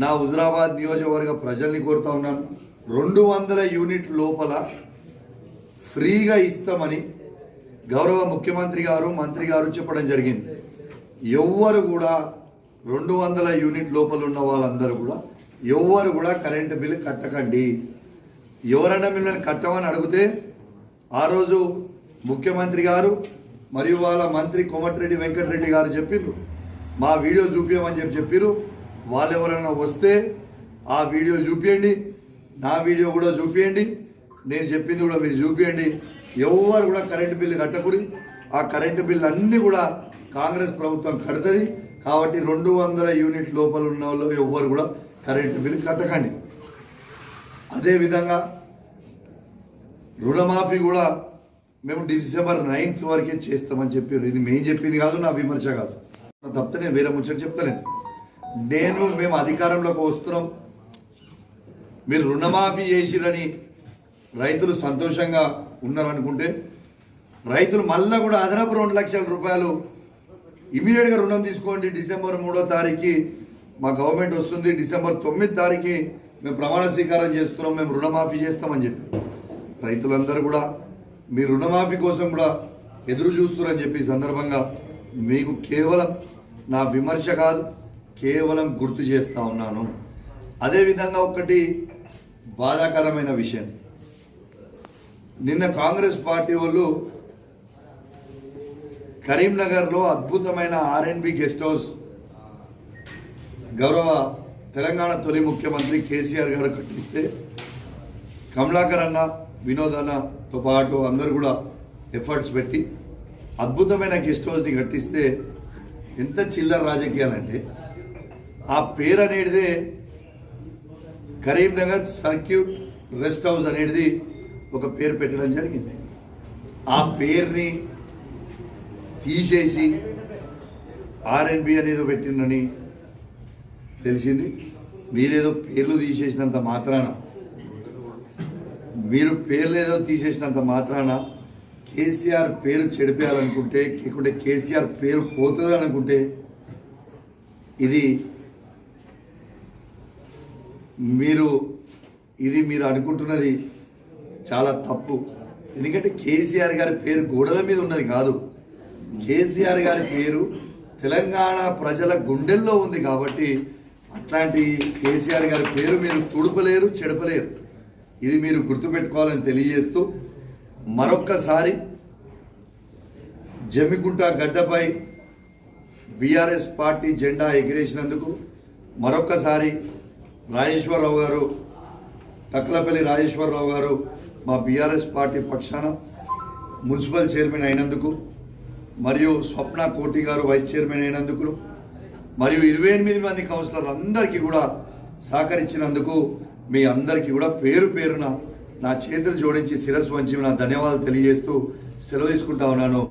నా హుజరాబాద్ నియోజకవర్గ ప్రజల్ని కోరుతా ఉన్నాను. రెండు వందల యూనిట్ లోపల ఫ్రీగా ఇస్తామని గౌరవ ముఖ్యమంత్రి గారు మంత్రి గారు చెప్పడం జరిగింది. ఎవ్వరు కూడా రెండు వందల యూనిట్ లోపల ఉన్న వాళ్ళందరూ కూడా ఎవ్వరు కూడా కరెంటు బిల్లు కట్టకండి. ఎవరైనా మిమ్మల్ని కట్టమని అడిగితే ఆ రోజు ముఖ్యమంత్రి గారు మరియు వాళ్ళ మంత్రి కోమటిరెడ్డి వెంకటరెడ్డి గారు చెప్పిర్రు. మా వీడియో చూపించమని చెప్పి చెప్పిర్రు. వాళ్ళు ఎవరైనా వస్తే ఆ వీడియో చూపించండి నా వీడియో కూడా చూపించండి నేను చెప్పింది కూడా మీరు చూపించండి ఎవరు కూడా కరెంటు బిల్లు కట్టకూడదు. ఆ కరెంటు బిల్లు అన్నీ కూడా కాంగ్రెస్ ప్రభుత్వం కడుతుంది. కాబట్టి రెండు వందల యూనిట్ లోపల ఉన్న వాళ్ళు ఎవ్వరు కూడా కరెంటు బిల్లు కట్టకండి. అదేవిధంగా రుణమాఫీ కూడా మేము డిసెంబర్ నైన్త్ వరకే చేస్తామని చెప్పారు. ఇది మేము చెప్పింది కాదు నా విమర్శ కాదు. నా తప్పితే నేను వేరే ముచ్చట చెప్తాను నేను మేము అధికారంలోకి వస్తున్నాం. మీరు రుణమాఫీ చేసిరని రైతులు సంతోషంగా ఉన్నారనుకుంటే రైతులు మళ్ళా కూడా అదనపు రెండు లక్షల రూపాయలు ఇమీడియట్గా రుణం తీసుకోండి. డిసెంబర్ మూడో తారీఖు మా గవర్నమెంట్ వస్తుంది. డిసెంబర్ తొమ్మిది తారీఖు మేము ప్రమాణ స్వీకారం చేస్తున్నాం. మేము రుణమాఫీ చేస్తామని చెప్పి. రైతులందరూ కూడా మీ రుణమాఫీ కోసం కూడా ఎదురు చూస్తున్నారని చెప్పి ఈ సందర్భంగా మీకు కేవలం నా విమర్శ కాదు. కేవలం గుర్తు చేస్తా ఉన్నాను. అదేవిధంగా ఒకటి బాధాకరమైన విషయం. నిన్న కాంగ్రెస్ పార్టీ వాళ్ళు కరీంనగర్లో అద్భుతమైన ఆర్ఎన్బి గెస్ట్ హౌస్ గౌరవ తెలంగాణ తొలి ముఖ్యమంత్రి కేసీఆర్ గారు కట్టిస్తే కమలాకర్ అన్న వినోద్ అన్నతో పాటు అందరు కూడా ఎఫర్ట్స్ పెట్టి అద్భుతమైన గెస్ట్ హౌస్ని కట్టిస్తే ఎంత చిల్లర రాజకీయాలంటే ఆ పేరు అనేది కరీంనగర్ సర్క్యూట్ రెస్ట్ హౌస్ అనేది ఒక పేరు పెట్టడం జరిగింది. ఆ పేరుని తీసేసి ఆర్ఎన్బి అనేది పెట్టిందని తెలిసింది. మీరేదో పేర్లు తీసేసినంత మాత్రాన మీరు పేర్లు ఏదో తీసేసినంత మాత్రాన కేసీఆర్ పేరు చెడిపేయాలనుకుంటే లేకుంటే కేసీఆర్ పేరు పోతుంది అనుకుంటే ఇది మీరు ఇది మీరు అనుకుంటున్నది చాలా తప్పు. ఎందుకంటే కేసీఆర్ గారి పేరు గోడల మీద ఉన్నది కాదు. కేసీఆర్ గారి పేరు తెలంగాణ ప్రజల గుండెల్లో ఉంది కాబట్టి అట్లాంటి కేసీఆర్ గారి పేరు మీరు తుడపలేరు చెడపలేరు. ఇది మీరు గుర్తుపెట్టుకోవాలని తెలియజేస్తూ మరొక్కసారి జమ్మికుంట గడ్డపై బీఆర్ఎస్ పార్టీ జెండా ఎగిరేసినందుకు మరొక్కసారి రాజేశ్వరరావు గారు టక్లపల్లి రాజేశ్వరరావు గారు మా బీఆర్ఎస్ పార్టీ పక్షాన మున్సిపల్ చైర్మన్ అయినందుకు మరియు స్వప్న కోటి గారు వైస్ చైర్మన్ అయినందుకు మరియు ఇరవై ఎనిమిది మంది కౌన్సిలర్లు అందరికీ కూడా సహకరించినందుకు మీ అందరికీ కూడా పేరు పేరున నా చేతులు జోడించి శిరస్సు వంచి నా ధన్యవాదాలు తెలియజేస్తూ సెలవు తీసుకుంటా ఉన్నాను.